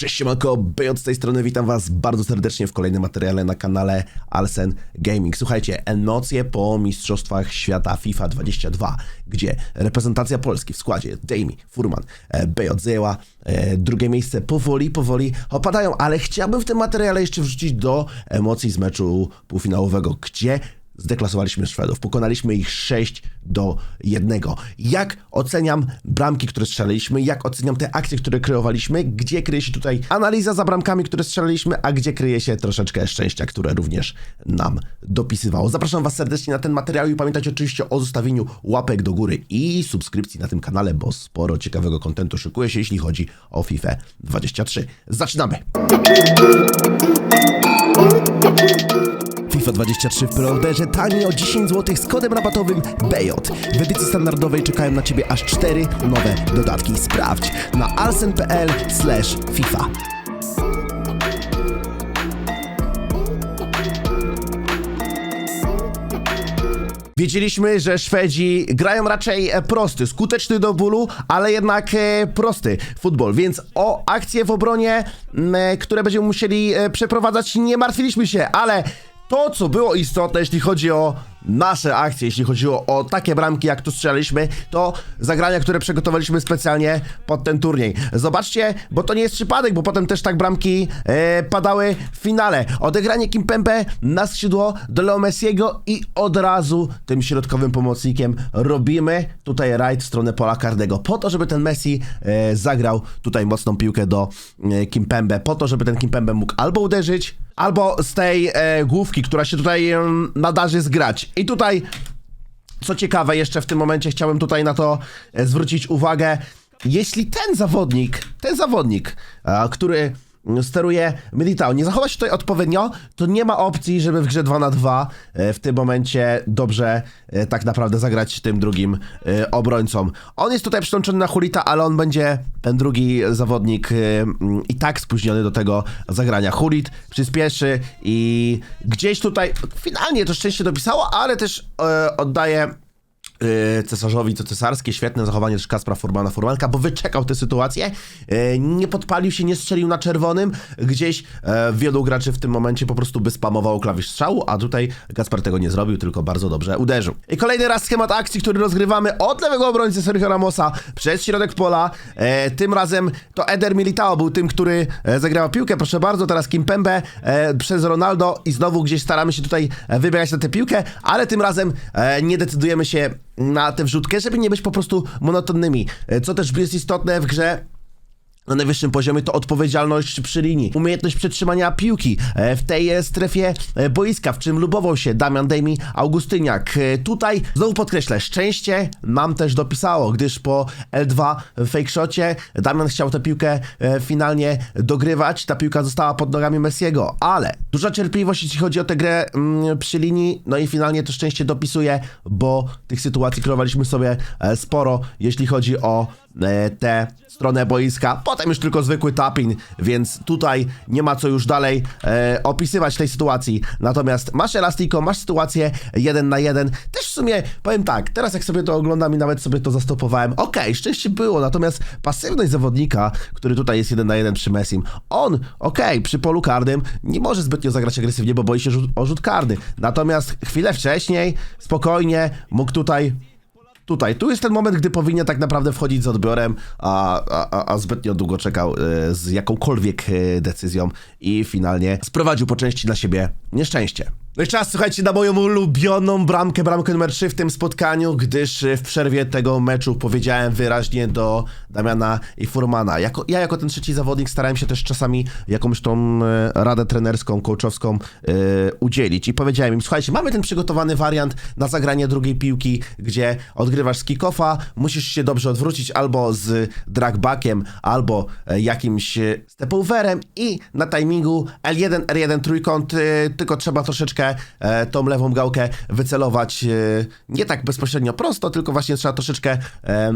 Cześć siemanko, Bej od tej strony, witam was bardzo serdecznie w kolejnym materiale na kanale Alsen Gaming. Słuchajcie, emocje po Mistrzostwach Świata FIFA 22, gdzie reprezentacja Polski w składzie Dami, Furman, e, BJ zajęła e, drugie miejsce powoli, powoli opadają, ale chciałbym w tym materiale jeszcze wrzucić do emocji z meczu półfinałowego, gdzie zdeklasowaliśmy Szwedów. Pokonaliśmy ich 6 do 1. Jak oceniam bramki, które strzelaliśmy, jak oceniam te akcje, które kreowaliśmy, gdzie kryje się tutaj analiza za bramkami, które strzelaliśmy, a gdzie kryje się troszeczkę szczęścia, które również nam dopisywało. Zapraszam Was serdecznie na ten materiał i pamiętajcie oczywiście o zostawieniu łapek do góry i subskrypcji na tym kanale, bo sporo ciekawego kontentu szykuje się, jeśli chodzi o FIFA 23. Zaczynamy! FIFA 23 w preorderze taniej o 10 zł z kodem rabatowym BJ. W edycji standardowej czekają na Ciebie aż 4 nowe dodatki. Sprawdź na alsen.pl FIFA. Wiedzieliśmy, że Szwedzi grają raczej e, prosty, skuteczny do bólu, ale jednak e, prosty futbol, więc o akcje w obronie, e, które będziemy musieli przeprowadzać, nie martwiliśmy się, ale to, co było istotne, jeśli chodzi o nasze akcje, jeśli chodziło o takie bramki, jak tu strzelaliśmy, to zagrania, które przygotowaliśmy specjalnie pod ten turniej. Zobaczcie, bo to nie jest przypadek, bo potem też tak bramki e, padały w finale. Odegranie Kimpembe na skrzydło do Leo Messiego i od razu tym środkowym pomocnikiem robimy tutaj rajd w stronę pola karnego, po to, żeby ten Messi e, zagrał tutaj mocną piłkę do e, Kimpembe, po to, żeby ten Kimpembe mógł albo uderzyć, albo z tej e, główki, która się tutaj e, nadarzy zgrać. I tutaj, co ciekawe, jeszcze w tym momencie chciałem tutaj na to e, zwrócić uwagę. Jeśli ten zawodnik, ten zawodnik, e, który steruje Militao, nie zachowa się tutaj odpowiednio, to nie ma opcji, żeby w grze 2 na 2 e, w tym momencie dobrze e, tak naprawdę zagrać tym drugim e, obrońcą. On jest tutaj przyłączony na Hulita, ale on będzie ten drugi zawodnik mm, i tak spóźniony do tego zagrania. Hulit przyspieszy i gdzieś tutaj finalnie to szczęście dopisało, ale też oddaje cesarzowi co cesarskie, świetne zachowanie też Kaspra Furmana Furmanka, bo wyczekał tę sytuację, yy, nie podpalił się, nie strzelił na czerwonym, gdzieś e, wielu graczy w tym momencie po prostu by spamowało klawisz strzału, a tutaj Kasper tego nie zrobił, tylko bardzo dobrze uderzył. I kolejny raz schemat akcji, który rozgrywamy od lewego obrońcy Sergio Ramosa przez środek pola, e, tym razem to Eder Militao był tym, który e, zagrał piłkę, proszę bardzo, teraz Kimpembe e, przez Ronaldo i znowu gdzieś staramy się tutaj wybiegać na tę piłkę, ale tym razem nie decydujemy się na tę wrzutkę, żeby nie być po prostu monotonnymi. E, Co też jest istotne w grze, na najwyższym poziomie to odpowiedzialność przy linii, umiejętność przetrzymania piłki e, w tej e, strefie e, boiska, w czym lubował się Damian Demi Augustyniak. Tutaj znowu podkreślę, szczęście nam też dopisało, gdyż po L2 fake shocie Damian chciał tę piłkę finalnie dogrywać, ta piłka została pod nogami Messiego, ale duża cierpliwość jeśli chodzi o tę grę mm, przy linii, no i finalnie to szczęście dopisuje, bo tych sytuacji kreowaliśmy sobie sporo, jeśli chodzi o tę stronę boiska. Potem już tylko zwykły tapping, więc tutaj nie ma co już dalej e, opisywać tej sytuacji. Natomiast masz elastiko, masz sytuację jeden na jeden. Też w sumie powiem tak, teraz jak sobie to oglądam i nawet sobie to zastopowałem, okej, szczęście było, natomiast pasywność zawodnika, który tutaj jest jeden na jeden przy Messim, on, okej, przy polu karnym nie może zbytnio zagrać agresywnie, bo boi się rzut, o rzut karny. Natomiast chwilę wcześniej, spokojnie, mógł tutaj Tutaj, tu jest ten moment, gdy powinien tak naprawdę wchodzić z odbiorem, a, a, a zbytnio długo czekał e, z jakąkolwiek e, decyzją i finalnie sprowadził po części na siebie nieszczęście. No i czas, słuchajcie, na moją ulubioną bramkę, bramkę numer 3 w tym spotkaniu, gdyż e, w przerwie tego meczu powiedziałem wyraźnie do Damiana i Furmana. Jako, ja jako ten trzeci zawodnik starałem się też czasami jakąś tą e, radę trenerską, coachowską e, udzielić i powiedziałem im, słuchajcie, mamy ten przygotowany wariant na zagranie drugiej piłki, gdzie odgrywasz z kick-offa, musisz się dobrze odwrócić albo z dragbackiem, albo jakimś stepoverem i na timingu L1, R1 trójkąt, tylko trzeba troszeczkę troszeczkę e, tą lewą gałkę wycelować e, nie tak bezpośrednio prosto, tylko właśnie trzeba troszeczkę e,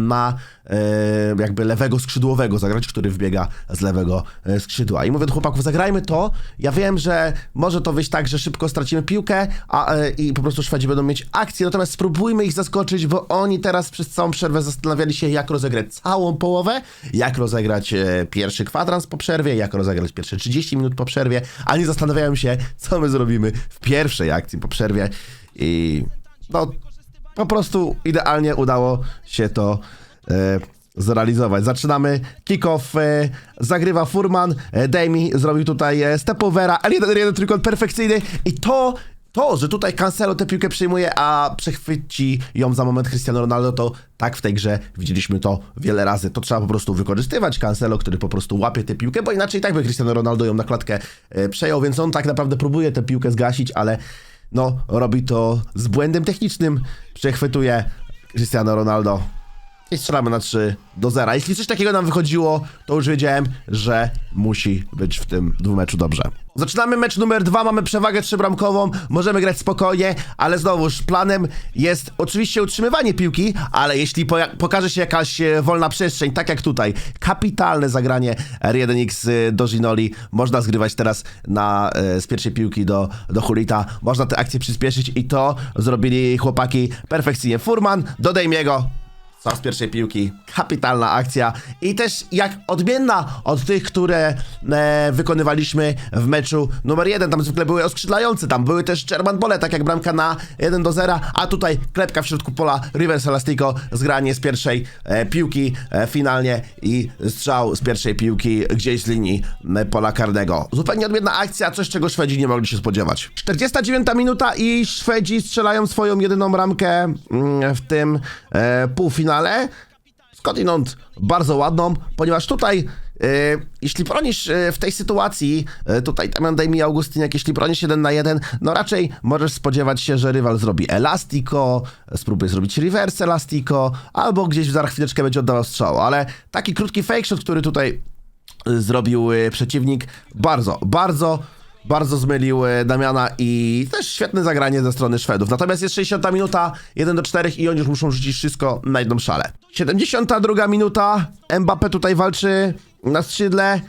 e, jakby lewego skrzydłowego zagrać, który wbiega z lewego skrzydła. I mówię do chłopaków, zagrajmy to. Ja wiem, że może to wyjść tak, że szybko stracimy piłkę a, i po prostu Szwedzi będą mieć akcję, natomiast spróbujmy ich zaskoczyć, bo oni teraz przez całą przerwę zastanawiali się, jak rozegrać całą połowę, jak rozegrać pierwszy kwadrans po przerwie, jak rozegrać pierwsze 30 minut po przerwie, a nie zastanawiają się, co my zrobimy w pierwszej akcji po przerwie i no po prostu idealnie udało się to e, zrealizować. Zaczynamy kick-off, e, zagrywa Furman, e, Demi zrobił tutaj e, stepovera, L1, jeden trójkąt perfekcyjny i to to, że tutaj Cancelo tę piłkę przyjmuje, a przechwyci ją za moment Cristiano Ronaldo, to tak w tej grze widzieliśmy to wiele razy. To trzeba po prostu wykorzystywać. Cancelo, który po prostu łapie tę piłkę, bo inaczej tak by Cristiano Ronaldo ją na klatkę e, przejął, więc on tak naprawdę próbuje tę piłkę zgasić, ale no, robi to z błędem technicznym, przechwytuje Cristiano Ronaldo i strzelamy na 3 do 0. Jeśli coś takiego nam wychodziło, to już wiedziałem, że musi być w tym dwumeczu dobrze. Zaczynamy mecz numer dwa, mamy przewagę trzybramkową, możemy grać spokojnie, ale znowuż planem jest oczywiście utrzymywanie piłki, ale jeśli pokaże się jakaś e, wolna przestrzeń, tak jak tutaj, kapitalne zagranie R1X e, do Ginoli, można zgrywać teraz na, e, z pierwszej piłki do, do Hulita, można tę akcję przyspieszyć i to zrobili chłopaki perfekcyjnie. Furman do Dejmiego, co z pierwszej piłki. Kapitalna akcja i też jak odmienna od tych, które e, wykonywaliśmy w meczu numer jeden. Tam zwykle były oskrzydlające, tam były też German Bole, tak jak bramka na 1 do 0, a tutaj klepka w środku pola, reverse elastico, zgranie z pierwszej e, piłki e, finalnie i strzał z pierwszej piłki gdzieś z linii e, pola karnego. Zupełnie odmienna akcja, coś czego Szwedzi nie mogli się spodziewać. 49 minuta i Szwedzi strzelają swoją jedyną bramkę mm, w tym e, półfinale. Skądinąd bardzo ładną, ponieważ tutaj, e, jeśli bronisz e, w tej sytuacji, e, tutaj Damian Dejmi Augustyniak, jeśli bronisz jeden na jeden, no raczej możesz spodziewać się, że rywal zrobi elastico, spróbuje zrobić reverse elastico, albo gdzieś za chwileczkę będzie oddawał strzał, ale taki krótki fake shot, który tutaj zrobił przeciwnik, bardzo, bardzo bardzo zmylił e, Damiana i też świetne zagranie ze strony Szwedów. Natomiast jest 60 minuta, 1 do 4 i oni już muszą rzucić wszystko na jedną szalę. 72 minuta, Mbappe tutaj walczy na skrzydle,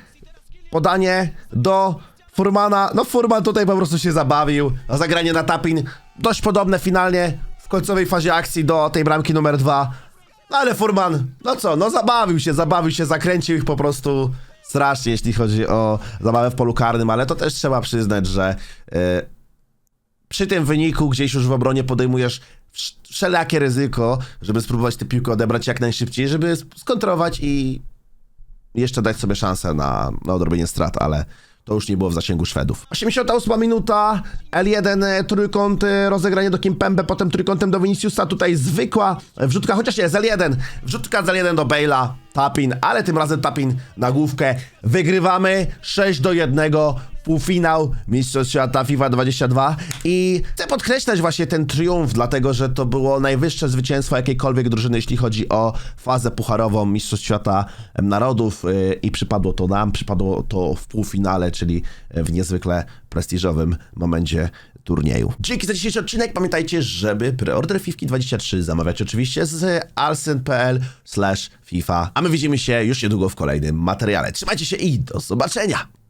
podanie do Furmana. No Furman tutaj po prostu się zabawił, zagranie na tapin dość podobne finalnie w końcowej fazie akcji do tej bramki numer 2. No ale Furman, no co, no zabawił się, zabawił się, zakręcił ich po prostu strasznie, jeśli chodzi o zabawę w polu karnym, ale to też trzeba przyznać, że e, przy tym wyniku gdzieś już w obronie podejmujesz wsz- wszelakie ryzyko, żeby spróbować tę piłkę odebrać jak najszybciej, żeby sk- skontrować i jeszcze dać sobie szansę na, na odrobienie strat, ale to już nie było w zasięgu Szwedów. 88 minuta, L1 e, trójkąt, e, rozegranie do Kimpembe, potem trójkątem do Viniciusa, tutaj zwykła wrzutka, chociaż jest L1, wrzutka z L1 do Bale'a, Tapin, ale tym razem Tapin na główkę. Wygrywamy 6 do 1, półfinał Mistrzostw Świata FIFA 22 i chcę podkreślać właśnie ten triumf, dlatego że to było najwyższe zwycięstwo jakiejkolwiek drużyny, jeśli chodzi o fazę pucharową Mistrzostw Świata Narodów yy, i przypadło to nam, przypadło to w półfinale, czyli w niezwykle prestiżowym momencie turnieju. Dzięki za dzisiejszy odcinek. Pamiętajcie, żeby preorder FIFA 23 zamawiać oczywiście z alsen.pl slash FIFA. A my widzimy się już niedługo w kolejnym materiale. Trzymajcie się i do zobaczenia!